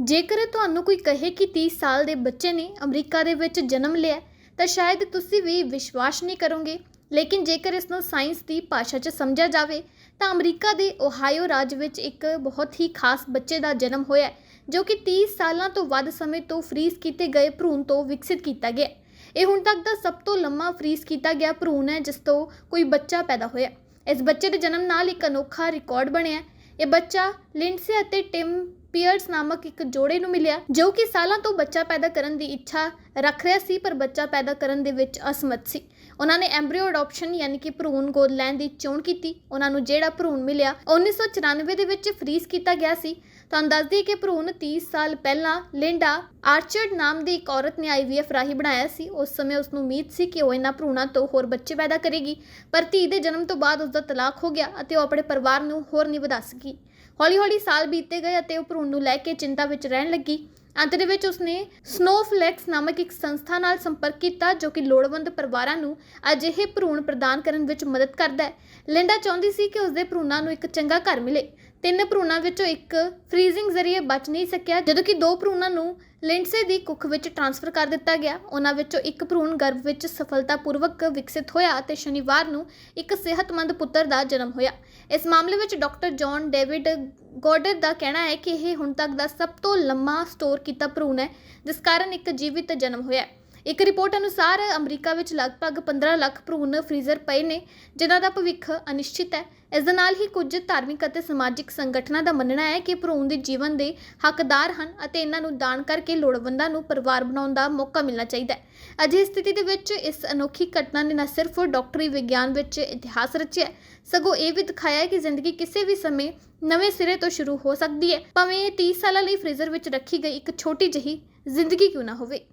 ਜੇਕਰ ਤੁਹਾਨੂੰ ਕੋਈ ਕਹੇ ਕਿ 30 ਸਾਲ ਦੇ ਬੱਚੇ ਨੇ ਅਮਰੀਕਾ ਦੇ ਵਿੱਚ ਜਨਮ ਲਿਆ ਤਾਂ ਸ਼ਾਇਦ ਤੁਸੀਂ ਵੀ ਵਿਸ਼ਵਾਸ ਨਹੀਂ ਕਰੋਗੇ। ਲੇਕਿਨ ਜੇਕਰ ਇਸ ਨੂੰ ਸਾਇੰਸ ਦੀ ਭਾਸ਼ਾ 'ਚ ਸਮਝਿਆ ਜਾਵੇ, ਤਾਂ ਅਮਰੀਕਾ ਦੇ ਓਹਾਇਓ ਰਾਜ ਵਿੱਚ ਇੱਕ ਬਹੁਤ ਹੀ ਖਾਸ ਬੱਚੇ ਦਾ ਜਨਮ ਹੋਇਆ ਜੋ ਕਿ 30 ਸਾਲਾਂ ਤੋਂ ਵੱਧ ਸਮੇਂ ਤੋਂ ਫ੍ਰੀਜ਼ ਕੀਤੇ ਗਏ ਭਰੂਣ ਤੋਂ ਵਿਕਸਿਤ ਕੀਤਾ ਗਿਆ ਇਹ ਹੁਣ ਤੱਕ ਦਾ ਸਭ ਤੋਂ ਲੰਮਾ ਫ੍ਰੀਜ਼ ਕੀਤਾ ਗਿਆ ਭਰੂਣ ਹੈ, ਜਿਸ ਤੋਂ ਕੋਈ ਬੱਚਾ ਪੈਦਾ ਹੋਇਆ ਇਸ ਬੱਚੇ ਦੇ ਜਨਮ ਨਾਲ ਇੱਕ ਅਨੋਖਾ ਰਿਕਾਰਡ ਬਣਿਆ ਇਹ ਬੱਚਾ ਲਿੰਡਸੇ ਅਤੇ ਟਿਮ ਪੀਅਰਸ ਨਾਮਕ ਇੱਕ ਜੋੜੇ ਨੂੰ ਮਿਲਿਆ, ਜੋ ਕਿ ਸਾਲਾਂ ਤੋਂ ਬੱਚਾ ਪੈਦਾ ਕਰਨ ਦੀ ਇੱਛਾ ਰੱਖ ਰਿਹਾ ਸੀ, ਪਰ ਬੱਚਾ ਪੈਦਾ ਕਰਨ ਦੇ ਵਿੱਚ ਅਸਮਤ ਸੀ। ਉਹਨਾਂ ਨੇ ਐਮਬ੍ਰਿਓ ਅਡਾਪਸ਼ਨ ਯਾਨੀ ਕਿ ਭਰੂਣ ਗੋਦ ਲੈਣ ਦੀ ਚੋਣ ਕੀਤੀ। ਉਹਨਾਂ ਨੂੰ ਜਿਹੜਾ ਭਰੂਣ ਮਿਲਿਆ 1994 ਦੇ ਵਿੱਚ ਫ੍ਰੀਜ਼ ਕੀਤਾ ਗਿਆ ਸੀ। ਤੁਹਾਨੂੰ ਦੱਸ ਦਈਏ ਕਿ ਭਰੂਣ 30 ਸਾਲ ਪਹਿਲਾਂ ਲਿੰਡਾ ਆਰਚਰਡ ਨਾਮ ਦੀ ਇੱਕ ਔਰਤ ਨੇ ਆਈਵੀਐਫ ਰਾਹੀਂ ਬਣਾਇਆ ਸੀ। ਉਸ ਸਮੇਂ ਉਸ ਨੂੰ ਉਮੀਦ ਸੀ ਕਿ ਉਹ ਇਹਨਾਂ ਭਰੂਣਾਂ ਤੋਂ ਹੋਰ ਬੱਚੇ ਪੈਦਾ ਕਰੇਗੀ, ਪਰ ਧੀ ਦੇ ਜਨਮ ਤੋਂ ਬਾਅਦ ਉਸ ਦਾ ਤਲਾਕ ਹੋ ਗਿਆ ਅਤੇ ਉਹ ਆਪਣੇ ਪਰਿਵਾਰ ਨੂੰ ਹੋਰ ਨਹੀਂ ਵਧਾ ਸਕੀ। ਹੌਲੀ-ਹੌਲੀ ਸਾਲ ਬੀਤਦੇ ਗਏ ਅਤੇ ਉਹ ਭਰੂਣ ਨੂੰ ਲੈ ਕੇ ਚਿੰਤਾ ਵਿੱਚ ਰਹਿਣ ਲੱਗੀ। ਅੰਤ ਦੇ ਵਿੱਚ ਉਸਨੇ ਸਨੋਫਲੈਕਸ ਨਾਮਕ ਇੱਕ ਸੰਸਥਾ ਨਾਲ ਸੰਪਰਕ ਕੀਤਾ, ਜੋ ਕਿ ਲੋੜਵੰਦ ਪਰਿਵਾਰਾਂ ਨੂੰ ਅਜਿਹੇ ਭਰੂਣ ਪ੍ਰਦਾਨ ਕਰਨ ਵਿੱਚ ਮਦਦ ਕਰਦਾ ਹੈ। ਲਿੰਡਾ ਚਾਹੁੰਦੀ ਸੀ ਕਿ ਉਸਦੇ ਭਰੂਣਾਂ ਨੂੰ ਇੱਕ ਚੰਗਾ ਘਰ ਮਿਲੇ। ਤਿੰਨ ਭਰੂਣਾਂ ਵਿੱਚੋਂ ਇੱਕ ਫ੍ਰੀਜ਼ਿੰਗ ਜ਼ਰੀਏ ਬਚ ਨਹੀਂ ਸਕਿਆ, ਜਦੋਂ ਕਿ ਦੋ ਭਰੂਣਾਂ ਨੂੰ ਲਿੰਡਸੇ ਦੀ ਕੁੱਖ ਵਿੱਚ ਟ੍ਰਾਂਸਫਰ ਕਰ ਦਿੱਤਾ ਗਿਆ। ਉਹਨਾਂ ਵਿੱਚੋਂ ਇੱਕ ਭਰੂਣ ਗਰਭ ਵਿੱਚ ਸਫਲਤਾਪੂਰਵਕ ਵਿਕਸਿਤ ਹੋਇਆ ਅਤੇ ਸ਼ਨੀਵਾਰ ਨੂੰ ਇੱਕ ਸਿਹਤਮੰਦ ਪੁੱਤਰ ਦਾ ਜਨਮ ਹੋਇਆ। ਇਸ ਮਾਮਲੇ ਵਿੱਚ ਡਾਕਟਰ ਜੌਨ ਡੇਵਿਡ ਗੋਡਰ ਦਾ ਕਹਿਣਾ ਹੈ ਕਿ ਇਹ ਹੁਣ ਤੱਕ ਦਾ ਸਭ ਤੋਂ ਲੰਮਾ ਸਟੋਰ ਕੀਤਾ ਭਰੂਣ ਹੈ, ਜਿਸ ਕਾਰਨ ਇੱਕ ਜੀਵਿਤ ਜਨਮ ਹੋਇਆ ਇੱਕ ਰਿਪੋਰਟ ਅਨੁਸਾਰ ਅਮਰੀਕਾ ਵਿੱਚ ਲਗਭਗ 15 ਲੱਖ ਭਰੂਣ ਫ੍ਰੀਜ਼ਰ ਪਏ ਨੇ, ਜਿਨ੍ਹਾਂ ਦਾ ਭਵਿੱਖ ਅਨਿਸ਼ਚਿਤ ਹੈ। ਇਸ ਦੇ ਨਾਲ ਹੀ ਕੁਝ ਧਾਰਮਿਕ ਅਤੇ ਸਮਾਜਿਕ ਸੰਗਠਨਾਂ ਦਾ ਮੰਨਣਾ ਹੈ ਕਿ ਭਰੂਣ ਦੇ ਜੀਵਨ ਦੇ ਹੱਕਦਾਰ ਹਨ ਅਤੇ ਇਹਨਾਂ ਨੂੰ ਦਾਨ ਕਰਕੇ ਲੋੜਵੰਦਾਂ ਨੂੰ ਪਰਿਵਾਰ ਬਣਾਉਣ ਦਾ ਮੌਕਾ ਮਿਲਣਾ ਚਾਹੀਦਾ ਹੈ। ਅਜਿਹੀ ਸਥਿਤੀ ਦੇ ਵਿੱਚ ਇਸ ਅਨੋਖੀ ਘਟਨਾ ਨੇ ਨਾ ਸਿਰਫ ਡਾਕਟਰੀ ਵਿਗਿਆਨ ਵਿੱਚ ਇਤਿਹਾਸ ਰਚਿਆ ਸਗੋਂ ਇਹ ਵੀ ਦਿਖਾਇਆ ਹੈ ਕਿ ਜ਼ਿੰਦਗੀ ਕਿਸੇ ਵੀ ਸਮੇਂ ਨਵੇਂ ਸਿਰੇ ਤੋਂ ਸ਼ੁਰੂ ਹੋ ਸਕਦੀ ਹੈ, ਭਾਵੇਂ ਇਹ 30 ਸਾਲਾਂ ਲਈ ਫ੍ਰੀਜ਼ਰ ਵਿੱਚ ਰੱਖੀ ਗਈ ਇੱਕ ਛੋਟੀ ਜਿਹੀ ਜ਼ਿੰਦਗੀ ਕਿਉਂ ਨਾ ਹੋਵੇ।